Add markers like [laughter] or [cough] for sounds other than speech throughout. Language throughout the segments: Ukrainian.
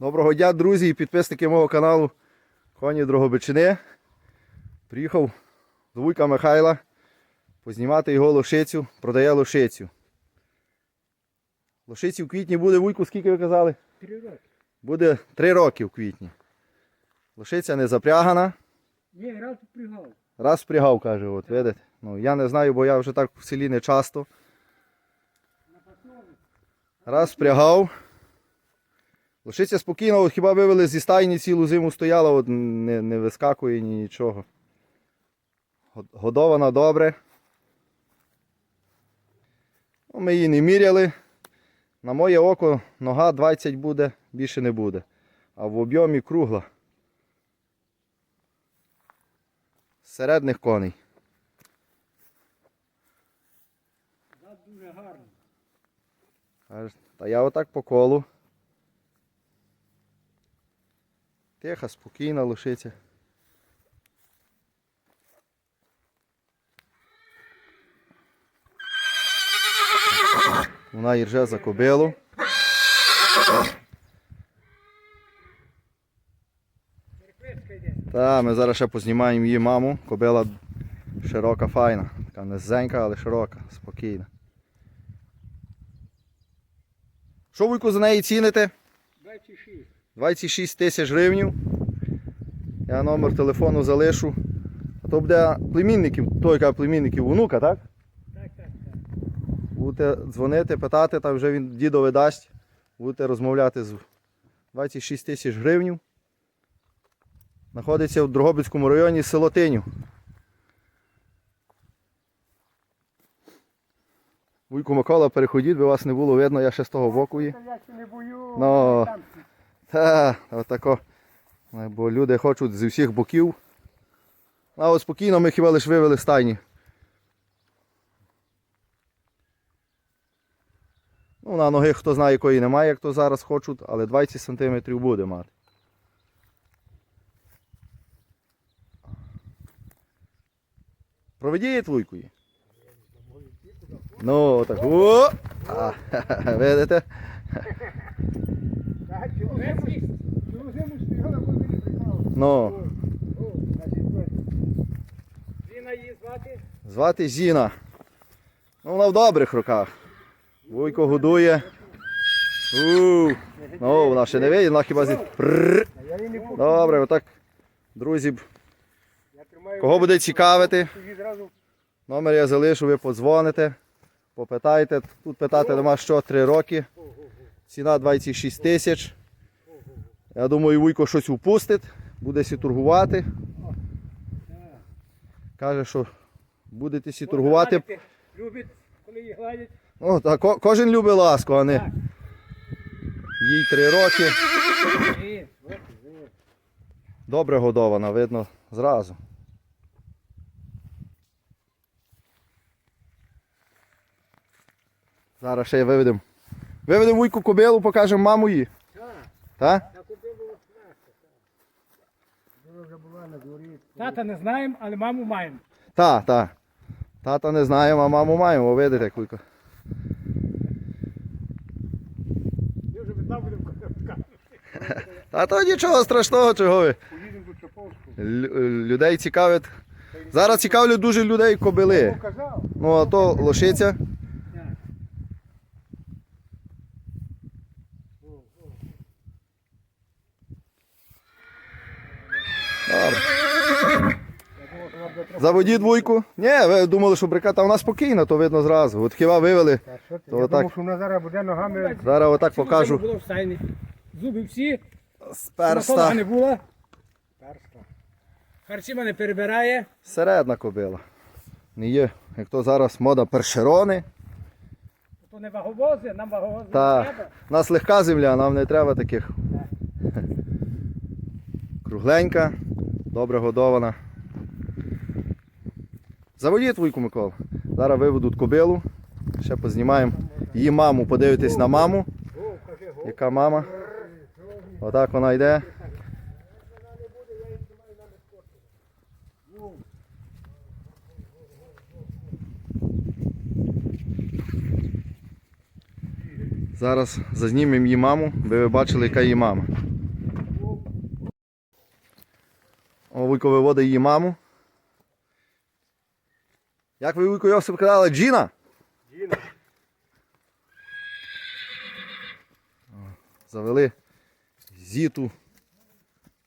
Доброго дня, друзі і підписники мого каналу Коні Дрогобичини. Приїхав до вуйка Михайла познімати його лошицю, продає лошицю. Лошиці в квітні буде вуйку, скільки ви казали? Три роки. Буде 3 роки в квітні. Лошиця не запрягана. Ні, раз пригав. Раз впрягав, каже, от видите. Ну, я не знаю, бо я вже так в селі не часто. Раз впрягав. Лошиця спокійно, от хіба вивели зі стайні цілу зиму стояла, от не, не вискакує ні нічого. Годована добре. Ну, ми її не міряли. На моє око нога 20 буде, більше не буде. А в об'ємі кругла. Середних коней. Зад дуже. Каже, Та я отак по колу. Тиха, спокійна лишиться. Вона ірже за кобилу. Та, ми зараз ще познімаємо її маму. Кобила широка, файна. Така низенька, але широка, спокійна. Що вуйку за неї ціните? 26. 26 тисяч гривень. Я номер телефону залишу. А то буде племінників, той яка племінників онука, так? Так, так, так. Будете дзвонити, питати, там вже він дідове дасть. Будете розмовляти з 26 тисяч гривень. Знаходиться в Дрогобицькому районі село Тинів. Вуйку Микола, переходіть, би вас не було видно, я ще з того боку є. Я ще не бою. Ну. Та, отако. Бо люди хочуть з усіх боків. А от спокійно ми хіба лише вивели стайні. Ну, на ноги хто знає, якої немає, як то зараз хочуть, але 20 см буде мати. Проведіть твойку її. Ну, так. О! А, [laughs] видите? Так, цілу зиму, цілу зиму стояла, бо не пригав. Ну. Зіна її звати. Звати Зіна. Ну, вона в добрих руках. Вуйко годує. Ну, вона ще не вийде, вона хіба зі. Добре, отак. Друзі, кого буде цікавити, номер я залишу, ви подзвоните, попитайте. Тут питати нема що 3 роки. Ціна 26 тисяч. Я думаю, Вуйко щось упустить, буде сі торгувати. Каже, що будете сі торгувати. Любить, коли її гладять. Ну, та ко- кожен любить ласку, а не Так. їй три роки. Добре годована, видно зразу. Зараз ще виведемо. Виведемо вуйку кобилу, покажемо маму її. Так. Так? Я купив було Вона вже була на дворі. Тата не знаємо, але маму маємо. Так, так. Тата не знаємо, а маму маємо, видите, вуйко. Я вже віддав будемо коробка. [laughs] Та то нічого страшного, чого ви. Поїдемо до Чаповського. Лю- Людей цікавить. Зараз цікавлять дуже людей кобили. Показав. Ну а то лошиця. Добре. Заводіть двойку. Ні, ви думали, що бриката вона спокійна, то видно зразу. От хіба вивели. То Я отак. думав, що вона зараз буде ногами. Зараз отак покажу. Було в стайні. Зуби всі. З перста. не було. Перста. Харчима не перебирає. Середна кобила. Не є, як то зараз мода першерони. То не ваговози, нам ваговози не Та треба. у нас легка земля, нам не треба таких. Кругленька, добре годована. Заводіть твойку, Микола. Зараз виведуть кобилу. Ще познімаємо її маму, подивитись на маму. Яка мама? Отак вона йде. Зараз зазнімемо її маму, Ви ви бачили, яка її мама. Вуйко виводить її маму. Як ви Вуйко Йосип казали, Джіна? Діна. Завели зіту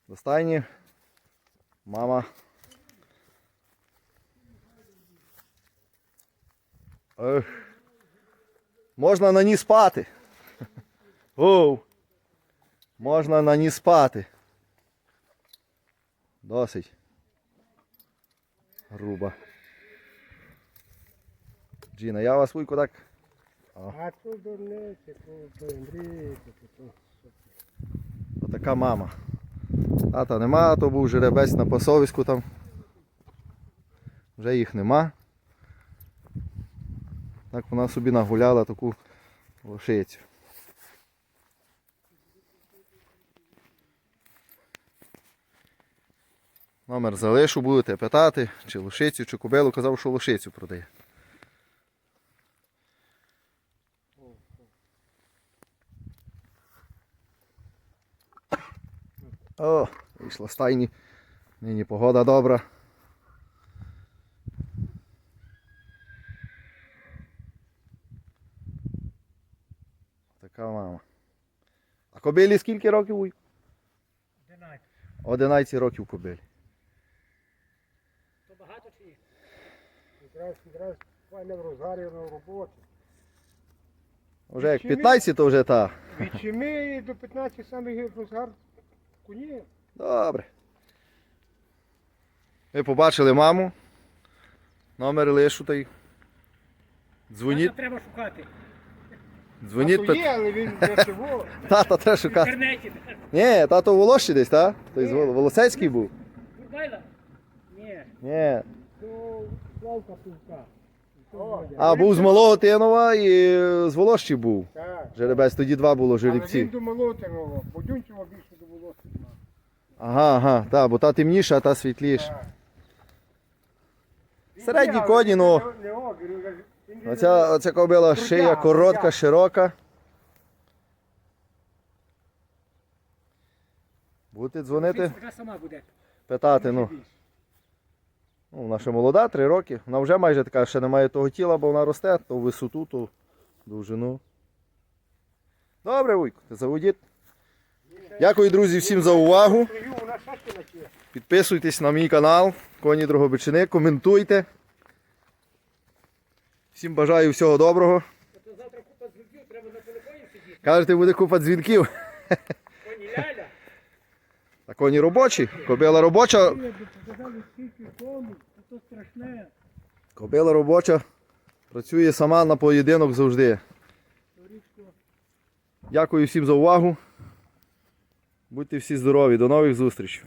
до стайні. Мама. Ех. Можна на ній спати. [laughs] Оу. Можна на ній спати. Досить. Груба. Джіна, я вас вуйку так. А то дурниці, то Андрій, то Отака мама. Тата нема, то був жеребець на пасовиську там. Вже їх нема. Так вона собі нагуляла таку лошицю. Номер залишу, будете питати, чи лошицю, чи кобилу. Казав, що лошицю продає. О, вийшла стайні. Нині погода добра. Така мама. А кобилі скільки років? Уй? 11. 11 років кобилі. То багато чи ні? Якраз, якраз пані в розгарі на роботі. Вже як 15, то вже та. Від 7 до 15 саме розгар коні. Добре. Ви побачили маму. Номер лишу та й. Дзвоніть, треба шукати. дзвоніть. А то пит- є, але він не. [laughs] Тата треба В шукати. інтернеті. Ні, тато в Волоші десь, так? Той з Вол- Волосецький був. Бурбайла? Ні. Ні. То Славка Півка. А, був з Малого Тинова і з Волощі був. Так. Жеребець, тоді два було Але він жеребці. до Молотиного, бо Дюнчева більше. Ага, ага, так, бо та темніша, а та світліша. Середні коні, ну. Оця, оця кобила шия коротка, широка. Будете дзвонити, сама буде. питати, ну. Ну, вона ще молода, три роки. Вона вже майже така, ще не має того тіла, бо вона росте, то в висоту, то в довжину. Добре, Вуйко, ти заводіть. Дякую, друзі, всім за увагу. Підписуйтесь на мій канал, Коні Дрогобичини, коментуйте. Всім бажаю всього доброго. Кажете, буде купа дзвінків. [laughs] Коні ляля. Коні робочі. Кобила робоча. Кобила робоча. Працює сама на поєдинок завжди. Дякую всім за увагу. Будьте всі здорові. До нових зустрічей.